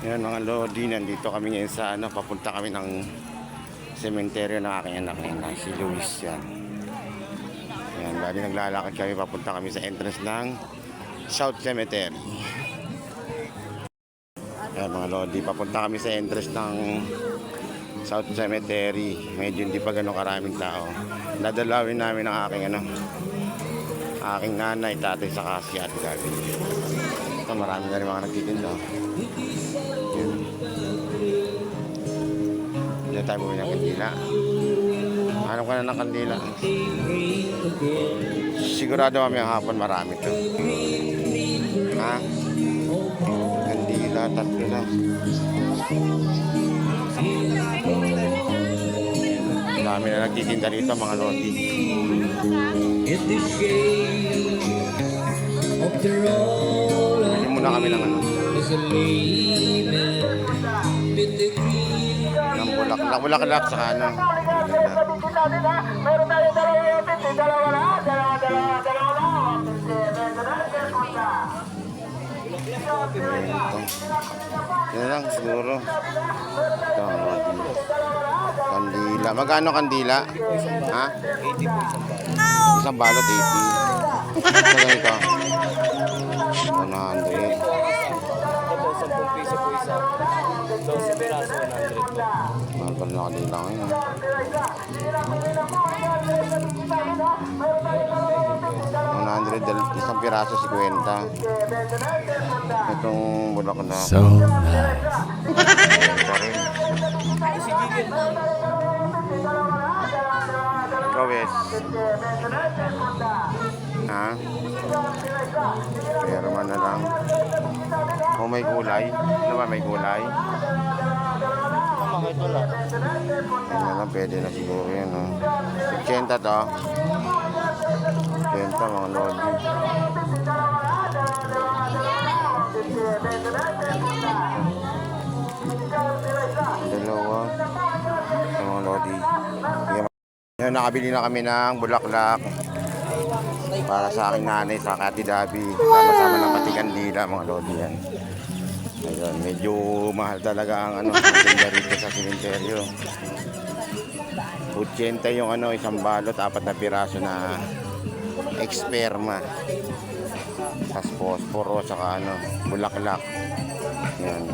Yan mga Lodi, nandito kami ngayon sa ano, papunta kami ng sementeryo ng aking anak na si Luis yan. Yan, bali naglalakad kami, papunta kami sa entrance ng South Cemetery. Yan mga Lodi, papunta kami sa entrance ng South Cemetery. Medyo hindi pa ganun karaming tao. Dadalawin namin ang aking ano, aking nanay, tatay, saka si ate Gabi. Ito, marami na rin mga nagtitinda. Yun. Diyan tayo bumili ng kandila. Hanap ka na ng kandila. Sigurado kami ang hapon marami to. Ha? Kandila, tatlo na. Dami na nagtitinda rito mga lodi. In the shade of the Bili muna kami ng ano. Ng bulaklak. Bulaklak sa ano. Meron tayo dalawa yung dalawa na, dalawa, dalawa, dalawa na. Ito. Yan lang siguro. Ito. Kandila. Magkano kandila? Ha? 80 po isang balot. Isang balot 80. Ito lang ito. 100. Ito, 10 piso po isa. 12 piraso, 100 po. Mahal pa rin ang kandila ngayon. ah. 100 dal- isang piraso 50. Itong bulaklak. So nice. Ito rin. Ikaw, Wes. Ha? Pero man na lang. Kung may kulay. Ano ba may kulay? Tama, kahit wala. Yan na lang, pwede na siguro yan. Oh. 80 to. 80 mga lodi. Yan, nakabili na kami ng bulaklak para sa aking nanay sa Kati Dabi. Sama-sama ng pati kandila mga lodi yan. Ayun, medyo mahal talaga ang ano, tinda rito sa simenteryo. 80 yung ano, isang balot, apat na piraso na eksperma. Tapos posporo, saka ano, bulaklak. Yan.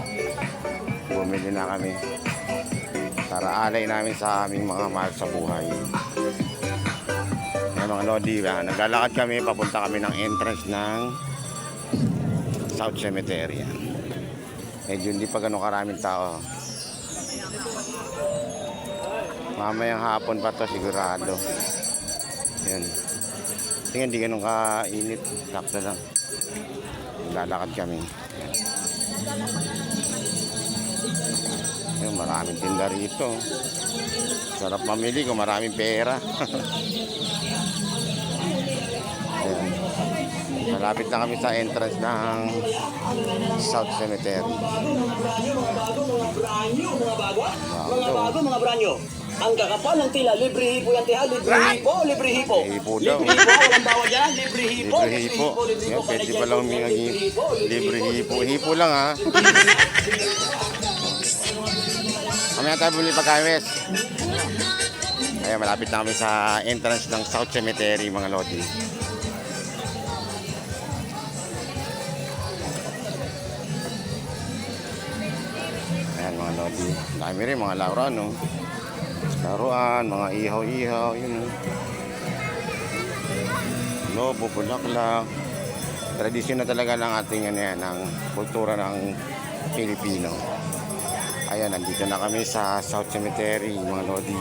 Bumili na kami. Para alay namin sa aming mga mahal sa buhay. Yan mga Lodi, ah, naglalakad kami, papunta kami ng entrance ng South Cemetery. Yan. Medyo hindi pa ganun karaming tao. Mamayang hapon pa to sigurado. Yan. Tingnan di ganun kainit. Sakto lang. Lalakad kami. Yan. Yan, maraming tinda rito. Sarap mamili kung maraming pera. Yan. Malapit na kami sa entrance ng South Cemetery. Mga bagwa, Wow, mga bago mga branyo. Ang kakapal ng tila, libre hipo yan tiha, libre hipo, libre hipo. Hipo daw. Libre hipo, walang bawal yan, libre hipo, Libre hipo. Yan, pwede pa lang may libre hipo. Hipo lang ha. Mamaya tayo bumili pagkawes. Kaya malapit na kami sa entrance ng South Cemetery mga lodi. Ayan mga lodi. Dami rin mga laruan no. Laruan, mga ihaw-ihaw, yun oh. lobo, bulaklak. Tradisyon na talaga ng ating ano yan, ng kultura ng Pilipino. Ayan, nandito na kami sa South Cemetery, mga Lodi.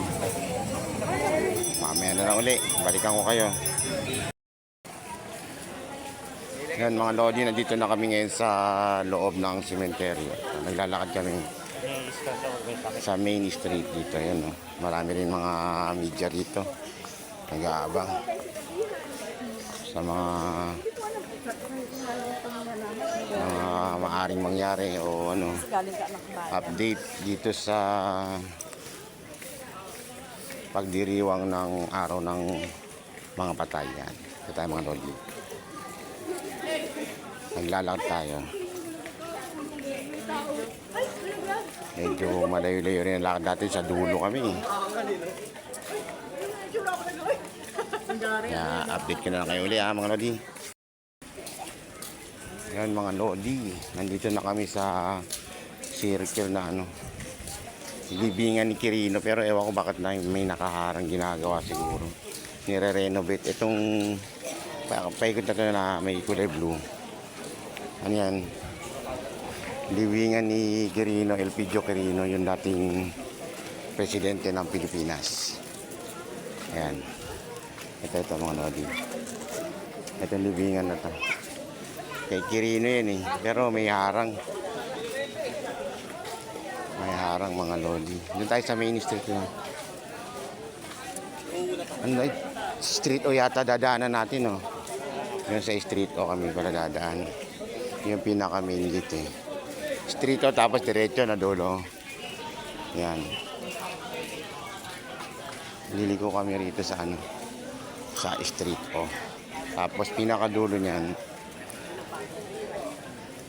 Mamaya na lang uli, balikan ko kayo. Yan mga Lodi, nandito na kami ngayon sa loob ng cemetery. Naglalakad kami sa main street dito. Yan, oh. Marami rin mga media rito. Nag-aabang sa mga mga maaring mangyari o ano update dito sa pagdiriwang ng araw ng mga patay yan. Ito tayo mga lodi. Naglalakad tayo. Medyo malayo-layo rin ang lakad natin sa dulo kami. Kaya update ko na lang kayo uli ha mga Lodi. Yan mga Lodi. Nandito na kami sa circle na ano. Libingan ni Kirino pero ewan ko bakit na may nakaharang ginagawa siguro. Nire-renovate itong pa- paikot na to na may kulay blue. Ano yan? Libingan ni Quirino, Elpidio Quirino, yung dating presidente ng Pilipinas. Ayan. Ito, ito mga lodi. Ito libingan na to. Kay Quirino yan eh. Pero may harang. May harang mga lodi. Doon tayo sa main street yun. Ano, eh, street o yata dadaanan natin oh. Yung sa street o kami pala dadaan. Yung pinaka main gate eh. Street o tapos diretso na dulo. Yan. Liliko kami rito sa ano sa street o. Tapos pinakadulo niyan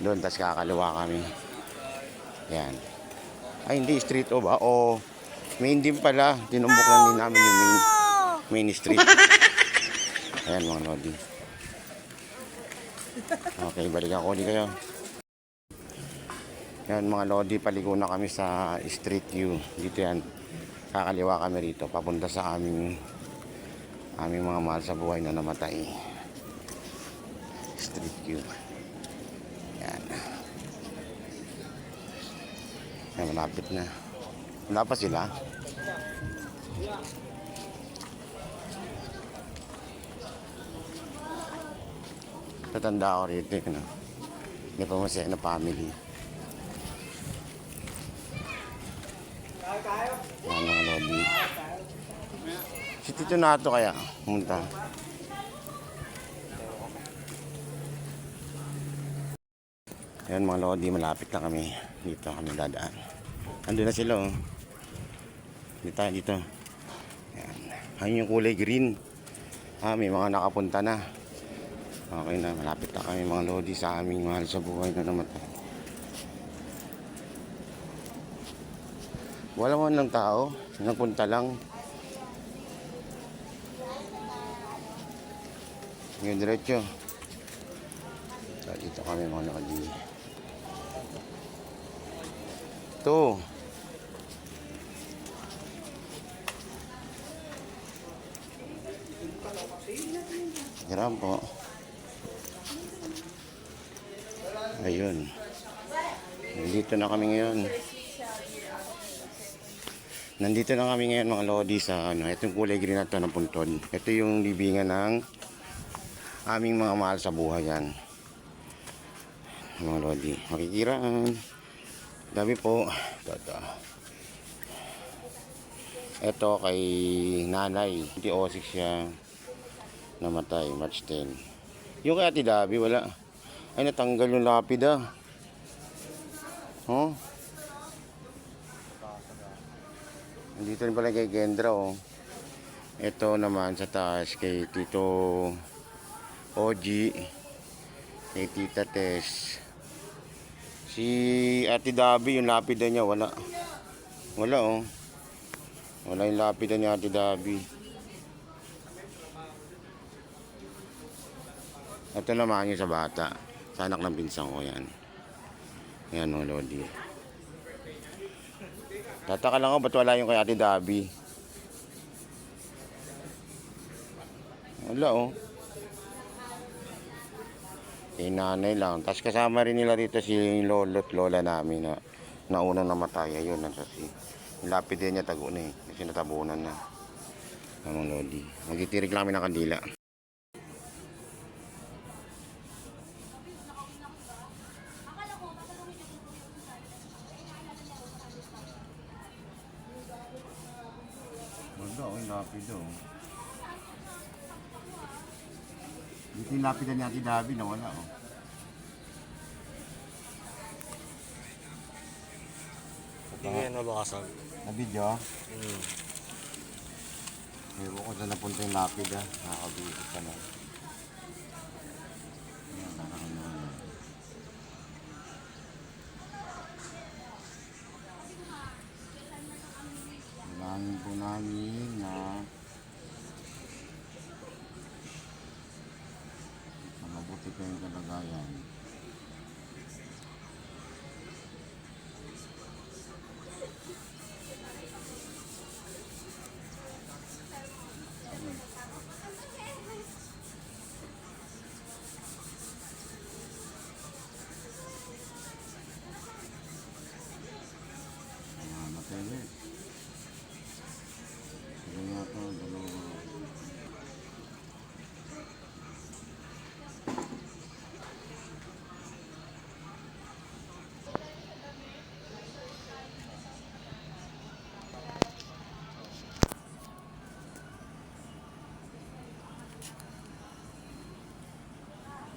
doon tas kakaliwa kami. Yan. Ay hindi street o ba? O main din pala. Tinumbok lang din namin yung main, main street. Ayan mga lodi. Okay, balikan ko ulit kayo. Yan mga lodi, paligo na kami sa Street View. Dito yan. Kakaliwa kami rito. Papunta sa aming aming mga mahal sa buhay na namatay. Street View. Yan. Yan, malapit na. Wala pa sila. Tatanda ako rito. Ano? May pamasaya na family. Mga lobby. Si Tito Nato kaya pumunta. Yan mga lodi, malapit na kami. Dito kami dadaan. Ando na sila oh. Dito tayo dito. Yan. Ayun yung kulay green. Ah, may mga nakapunta na. Okay na, malapit na kami mga lodi sa aming mahal sa buhay na namatay. Wala man lang tao. Nagpunta lang. Ngayon diretso. So, dito kami mga lodi. Ito. Hirap po. Ayun. Nandito na kami ngayon. Nandito na kami ngayon mga lodi sa ano, itong kulay green na to ng puntod. Ito yung libingan ng aming mga mahal sa buhay yan. Mga lodi. Makikiraan. Dami po. Ito, ito. Kay nanay. Hindi osik siya. Namatay. March 10. Yung kay Ate Dabi, wala. Ay, natanggal yung lapida. Oh. Dito rin pala kay Kendra, oh. Ito naman sa taas kay Tito Oji. Kay Tita Tess. Si Ate Dabi, yung lapida niya, wala. Wala, oh. Wala yung lapida ni Ate Dabi. Ito naman yung sa bata. Sa anak ng pinsang ko yan. Yan, oh, Lodi. Tataka lang ako, ba't wala yung kay Ate Dabi? Wala, oh. Kay nanay lang. Tapos kasama rin nila dito si lolo at lola namin na naunang namatay. Ayun, nasa si. Lapid din niya tago na eh. Kasi natabunan na. Ang lodi. Magtitirig lang kami ng kandila. Wala, oh, lapid oh. Dito yung lapitan niya si Dabi na wala oh. Hindi yan nabakasag. Na video? Hmm. Ewan ko saan napunta yung lapid ah. Nakakabigot ka na. Ayan, parang ano, ano.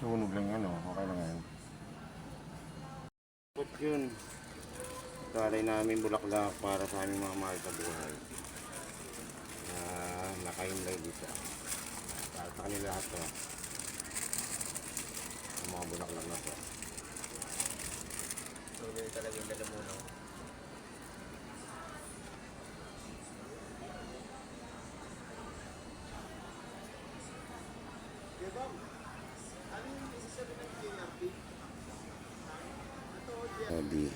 Sunog lang yan, oh. okay lang yan. Ba't yun? Talay namin bulaklak para sa aming mga mahal sa buhay. Na nakainlay dito. Para sa kanila lahat to. Ang mga bulaklak na to. So, ganyan talaga yung lalamunaw. Ready.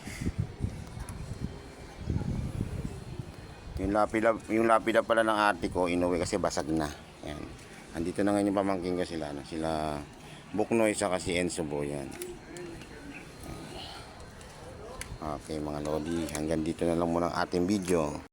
Yung lapida, yung lapida pala ng ate ko, inuwi kasi basag na. Yan. Andito na ngayon yung pamangking ko sila. Ano, sila Buknoy sa kasi Enzo Boyan. Okay mga Lodi, hanggang dito na lang muna ang ating video.